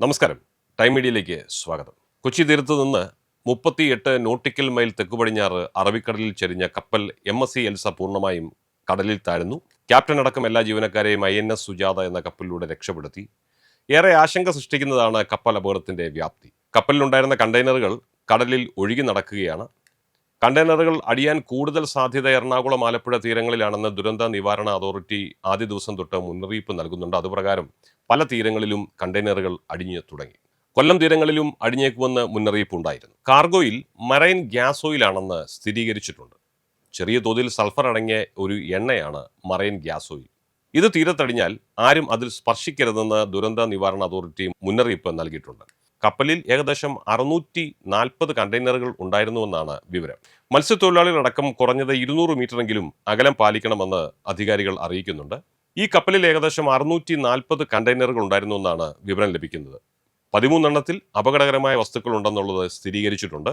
നമസ്കാരം. ടൈം മീഡിയയിലേക്ക് സ്വാഗതം. കൊച്ചി തീരത്ത് നിന്ന് മുപ്പത്തിയെട്ട് നോട്ടിക്കൽ മൈൽ തെക്കുപടിഞ്ഞാറ് അറബിക്കടലിൽ ചെരിഞ്ഞ കപ്പൽ എം എസ് സി എൽസ പൂർണമായും കടലിൽ താഴ്ന്നു. ക്യാപ്റ്റൻ അടക്കം എല്ലാ ജീവനക്കാരെയും ഐ എൻ എസ് സുജാത എന്ന കപ്പലിലൂടെ രക്ഷപ്പെടുത്തി. ഏറെ ആശങ്ക സൃഷ്ടിക്കുന്നതാണ് കപ്പൽ അപകടത്തിന്റെ വ്യാപ്തി. കപ്പലിലുണ്ടായിരുന്ന കണ്ടെയ്നറുകൾ കടലിൽ ഒഴുകി നടക്കുകയാണ്. കണ്ടെയ്നറുകൾ അടിയാൻ കൂടുതൽ സാധ്യത എറണാകുളം ആലപ്പുഴ തീരങ്ങളിലാണെന്ന് ദുരന്ത നിവാരണ അതോറിറ്റി ആദ്യ ദിവസം തൊട്ട് മുന്നറിയിപ്പ് നൽകുന്നുണ്ട്. അതുപ്രകാരം പല തീരങ്ങളിലും കണ്ടെയ്നറുകൾ അടിഞ്ഞു തുടങ്ങി. കൊല്ലം തീരങ്ങളിലും അടിഞ്ഞേക്കുമെന്ന് മുന്നറിയിപ്പ് ഉണ്ടായിരുന്നു. കാർഗോയിൽ മറൈൻ ഗ്യാസ് ഓയിലാണെന്ന് സ്ഥിരീകരിച്ചിട്ടുണ്ട്. ചെറിയ തോതിൽ സൾഫർ അടങ്ങിയ ഒരു എണ്ണയാണ് മറൈൻ ഗ്യാസ് ഓയിൽ. ഇത് തീരത്തടിഞ്ഞാൽ ആരും അതിൽ സ്പർശിക്കരുതെന്ന് ദുരന്ത നിവാരണ അതോറിറ്റി മുന്നറിയിപ്പ് നൽകിയിട്ടുണ്ട്. കപ്പലിൽ ഏകദേശം അറുന്നൂറ്റി നാൽപ്പത് കണ്ടെയ്നറുകൾ ഉണ്ടായിരുന്നുവെന്നാണ് വിവരം. മത്സ്യത്തൊഴിലാളികളടക്കം കുറഞ്ഞത് ഇരുന്നൂറ് മീറ്ററെങ്കിലും അകലം പാലിക്കണമെന്ന് അധികാരികൾ അറിയിക്കുന്നുണ്ട്. ഈ കപ്പലിൽ ഏകദേശം അറുന്നൂറ്റി നാൽപ്പത് കണ്ടെയ്നറുകൾ ഉണ്ടായിരുന്നു എന്നാണ് വിവരം ലഭിക്കുന്നത്. പതിമൂന്നെണ്ണത്തിൽ അപകടകരമായ വസ്തുക്കൾ ഉണ്ടെന്നുള്ളത് സ്ഥിരീകരിച്ചിട്ടുണ്ട്.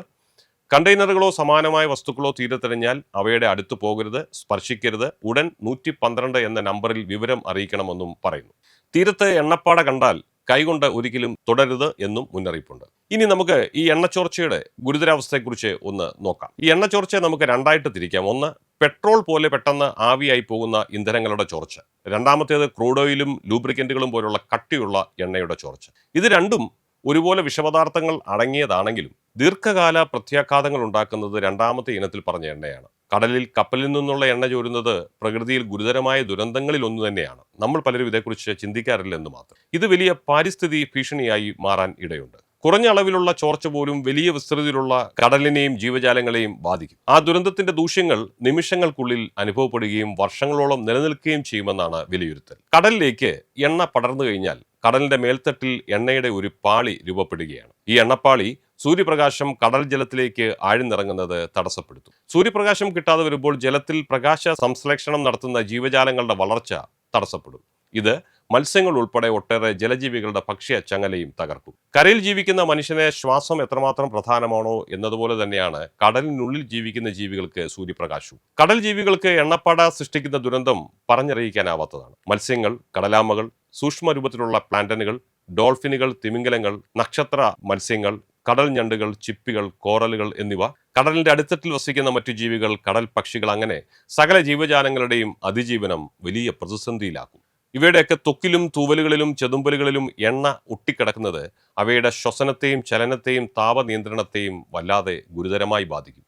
കണ്ടെയ്നറുകളോ സമാനമായ വസ്തുക്കളോ തീരത്തെറിഞ്ഞാൽ അവയുടെ അടുത്ത് പോകരുത് സ്പർശിക്കരുത് ഉടൻ നൂറ്റി പന്ത്രണ്ട് എന്ന നമ്പറിൽ വിവരം അറിയിക്കണമെന്നും പറയുന്നു. തീരത്ത് എണ്ണപ്പാട കണ്ടാൽ കൈകൊണ്ട് ഒരിക്കലും തുടരുത് എന്നും മുന്നറിയിപ്പുണ്ട്. ഇനി നമുക്ക് ഈ എണ്ണച്ചോർച്ചയുടെ ഗുരുതരാവസ്ഥയെക്കുറിച്ച് ഒന്ന് നോക്കാം. ഈ എണ്ണച്ചോർച്ചയെ നമുക്ക് രണ്ടായിട്ട് തിരിക്കാം. ഒന്ന് പെട്രോൾ പോലെ പെട്ടെന്ന് ആവിയായി പോകുന്ന ഇന്ധനങ്ങളുടെ ചോർച്ച. രണ്ടാമത്തേത് ക്രൂഡ് ഓയിലും ലൂബ്രിക്കന്റുകളും പോലുള്ള കട്ടിയുള്ള എണ്ണയുടെ ചോർച്ച. ഇത് രണ്ടും ഒരുപോലെ വിഷപദാർത്ഥങ്ങൾ അടങ്ങിയതാണെങ്കിലും ദീർഘകാല പ്രത്യാഘാതങ്ങൾ ഉണ്ടാക്കുന്നത് രണ്ടാമത്തെ ഇനത്തിൽ പറഞ്ഞ എണ്ണയാണ്. കടലിൽ കപ്പലിൽ നിന്നുള്ള എണ്ണ ചോരുന്നത് പ്രകൃതിയിൽ ഗുരുതരമായ ദുരന്തങ്ങളിൽ ഒന്ന് തന്നെയാണ്. നമ്മൾ പലരും ഇതേക്കുറിച്ച് ചിന്തിക്കാറില്ലെന്ന് മാത്രം. ഇത് വലിയ പാരിസ്ഥിതി ഭീഷണിയായി മാറാൻ ഇടയുണ്ട്. കുറഞ്ഞ അളവിലുള്ള ചോർച്ച പോലും വലിയ വിസ്തൃതിയിലുള്ള കടലിനെയും ജീവജാലങ്ങളെയും ബാധിക്കും. ആ ദുരന്തത്തിന്റെ ദൂഷ്യങ്ങൾ നിമിഷങ്ങൾക്കുള്ളിൽ അനുഭവപ്പെടുകയും വർഷങ്ങളോളം നിലനിൽക്കുകയും ചെയ്യുമെന്നാണ് വിലയിരുത്തൽ. കടലിലേക്ക് എണ്ണ പടർന്നു കഴിഞ്ഞാൽ കടലിന്റെ മേൽത്തട്ടിൽ എണ്ണയുടെ ഒരു പാളി രൂപപ്പെടുകയാണ്. ഈ എണ്ണപ്പാളി സൂര്യപ്രകാശം കടൽ ജലത്തിലേക്ക് ആഴ്ന്നിറങ്ങുന്നത് തടസ്സപ്പെടുത്തും. സൂര്യപ്രകാശം കിട്ടാതെ വരുമ്പോൾ ജലത്തിൽ പ്രകാശ സംശ്ലേഷണം നടത്തുന്ന ജീവജാലങ്ങളുടെ വളർച്ച തടസ്സപ്പെടും. ഇത് മത്സ്യങ്ങൾ ഉൾപ്പെടെ ഒട്ടേറെ ജലജീവികളുടെ ഭക്ഷ്യ ചങ്ങലയും തകർക്കും കരയിൽ ജീവിക്കുന്ന മനുഷ്യനെ ശ്വാസം എത്രമാത്രം പ്രധാനമാണോ എന്നതുപോലെ തന്നെയാണ് കടലിനുള്ളിൽ ജീവിക്കുന്ന ജീവികൾക്ക് സൂര്യപ്രകാശവും. കടൽ ജീവികൾക്ക് എണ്ണപ്പാട സൃഷ്ടിക്കുന്ന ദുരന്തം പറഞ്ഞറിയിക്കാനാവാത്തതാണ്. മത്സ്യങ്ങൾ കടലാമകൾ സൂക്ഷ്മ രൂപത്തിലുള്ള പ്ലാന്റനുകൾ ഡോൾഫിനുകൾ തിമിംഗലങ്ങൾ നക്ഷത്ര മത്സ്യങ്ങൾ കടൽ ഞണ്ടുകൾ ചിപ്പികൾ കോറലുകൾ എന്നിവ കടലിന്റെ അടിത്തട്ടിൽ വസിക്കുന്ന മറ്റു ജീവികൾ കടൽ പക്ഷികൾ അങ്ങനെ സകല ജീവജാലങ്ങളുടെയും അതിജീവനം വലിയ പ്രതിസന്ധിയിലാക്കും. ഇവയുടെയൊക്കെ തൊക്കിലും തൂവലുകളിലും ചെതുമ്പലുകളിലും എണ്ണ ഒട്ടിക്കിടക്കുന്നത് അവയുടെ ശ്വസനത്തെയും ചലനത്തെയും താപനിയന്ത്രണത്തെയും വല്ലാതെ ഗുരുതരമായി ബാധിക്കും.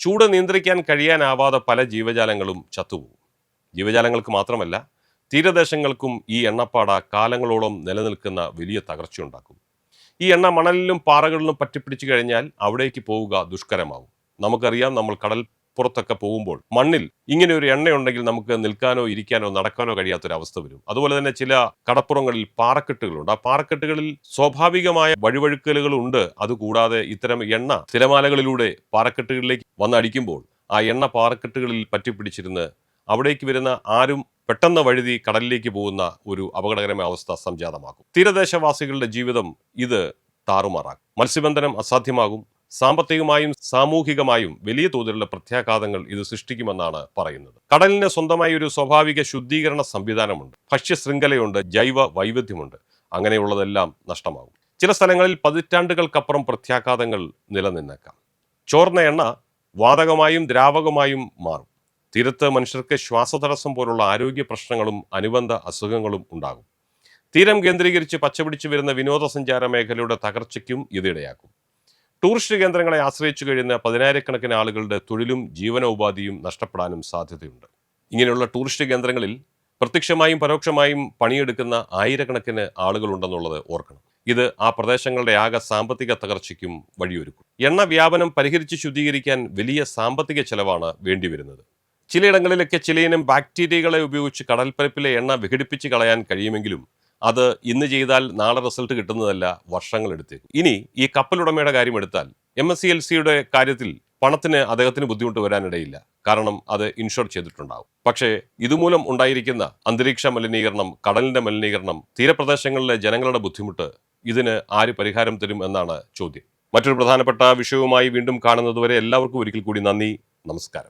ചൂട് നിയന്ത്രിക്കാൻ കഴിയാനാവാതെ പല ജീവജാലങ്ങളും ചത്തുപോകും. ജീവജാലങ്ങൾക്ക് മാത്രമല്ല തീരദേശങ്ങൾക്കും ഈ എണ്ണപ്പാട കാലങ്ങളോളം നിലനിൽക്കുന്ന വലിയ തകർച്ചയുണ്ടാക്കും. ഈ എണ്ണ മണലിലും പാറകളിലും പറ്റിപ്പിടിച്ചു കഴിഞ്ഞാൽ അവിടേക്ക് പോവുക ദുഷ്കരമാവും. നമുക്കറിയാം നമ്മൾ കടൽ പുറത്തൊക്കെ പോകുമ്പോൾ മണ്ണിൽ ഇങ്ങനെ ഒരു എണ്ണയുണ്ടെങ്കിൽ നമുക്ക് നിൽക്കാനോ ഇരിക്കാനോ നടക്കാനോ കഴിയാത്തൊരവസ്ഥ വരും. അതുപോലെ തന്നെ ചില കടപ്പുറങ്ങളിൽ പാറക്കെട്ടുകളുണ്ട്. ആ പാറക്കെട്ടുകളിൽ സ്വാഭാവികമായ വഴിവഴുക്കലുകളുണ്ട് അതുകൂടാതെ ഇത്തരം എണ്ണ തിരമാലകളിലൂടെ പാറക്കെട്ടുകളിലേക്ക് വന്നടിക്കുമ്പോൾ ആ എണ്ണ പാറക്കെട്ടുകളിൽ പറ്റിപ്പിടിച്ചിരുന്ന് അവിടേക്ക് വരുന്ന ആരും പെട്ടെന്ന് വഴുതി കടലിലേക്ക് പോകുന്ന ഒരു അപകടകരമായ അവസ്ഥ സംജാതമാക്കും. തീരദേശവാസികളുടെ ജീവിതം ഇത് താറുമാറാക്കും. മത്സ്യബന്ധനം അസാധ്യമാകും. സാമ്പത്തികമായും സാമൂഹികമായും വലിയ തോതിലുള്ള പ്രത്യാഘാതങ്ങൾ ഇത് സൃഷ്ടിക്കുമെന്നാണ് പറയുന്നത്. കടലിന് സ്വന്തമായി ഒരു സ്വാഭാവിക ശുദ്ധീകരണ സംവിധാനമുണ്ട്. ഭക്ഷ്യ ഭക്ഷ്യശൃംഖലയുണ്ട് ജൈവ വൈവിധ്യമുണ്ട്. അങ്ങനെയുള്ളതെല്ലാം നഷ്ടമാകും. ചില സ്ഥലങ്ങളിൽ പതിറ്റാണ്ടുകൾക്കപ്പുറം പ്രത്യാഘാതങ്ങൾ നിലനിന്നേക്കാം. ചോർന്ന എണ്ണ വാതകമായും ദ്രാവകമായും മാറും. തീരത്ത് മനുഷ്യർക്ക് ശ്വാസതടസ്സം പോലുള്ള ആരോഗ്യ പ്രശ്നങ്ങളും അനുബന്ധ അസുഖങ്ങളും ഉണ്ടാകും. തീരം കേന്ദ്രീകരിച്ച് പച്ചപിടിച്ചു വരുന്ന വിനോദസഞ്ചാര മേഖലയുടെ തകർച്ചയ്ക്കും ഇതിടയാക്കും ടൂറിസ്റ്റ് കേന്ദ്രങ്ങളെ ആശ്രയിച്ചു കഴിയുന്ന പതിനായിരക്കണക്കിന് ആളുകളുടെ തൊഴിലും ജീവനോപാധിയും നഷ്ടപ്പെടാനും സാധ്യതയുണ്ട്. ഇങ്ങനെയുള്ള ടൂറിസ്റ്റ് കേന്ദ്രങ്ങളിൽ പ്രത്യക്ഷമായും പരോക്ഷമായും പണിയെടുക്കുന്ന ആയിരക്കണക്കിന് ആളുകളുണ്ടെന്നുള്ളത് ഓർക്കണം. ഇത് ആ പ്രദേശങ്ങളുടെ ആകെ സാമ്പത്തിക തകർച്ചയ്ക്കും വഴിയൊരുക്കും. എണ്ണ വ്യാപനം പരിഹരിച്ച് ശുദ്ധീകരിക്കാൻ വലിയ സാമ്പത്തിക ചെലവാണ് വേണ്ടിവരുന്നത്. ചിലയിടങ്ങളിലൊക്കെ ചിലയിനം ബാക്ടീരിയകളെ ഉപയോഗിച്ച് കടൽപ്പരപ്പിലെ എണ്ണ വിഘടിപ്പിച്ച് കളയാൻ കഴിയുമെങ്കിലും അത് ഇന്ന് ചെയ്താൽ നാളെ റിസൾട്ട് കിട്ടുന്നതല്ല വർഷങ്ങൾ എടുത്തേക്കും ഇനി ഈ കപ്പലുടമയുടെ കാര്യം എടുത്താൽ എം എസ് സി എൽ സിയുടെ കാര്യത്തിൽ പണത്തിന് അദ്ദേഹത്തിന് ബുദ്ധിമുട്ട് വരാനിടയില്ല. കാരണം അത് ഇൻഷുർ ചെയ്തിട്ടുണ്ടാവും. പക്ഷേ ഇതുമൂലം ഉണ്ടായിരിക്കുന്ന അന്തരീക്ഷ മലിനീകരണം കടലിന്റെ മലിനീകരണം തീരപ്രദേശങ്ങളിലെ ജനങ്ങളുടെ ബുദ്ധിമുട്ട് ഇതിന് ആര് പരിഹാരം തരും എന്നാണ് ചോദ്യം. മറ്റൊരു പ്രധാനപ്പെട്ട വിഷയവുമായി വീണ്ടും കാണുന്നതുവരെ എല്ലാവർക്കും ഒരിക്കൽ കൂടി നന്ദി നമസ്കാരം.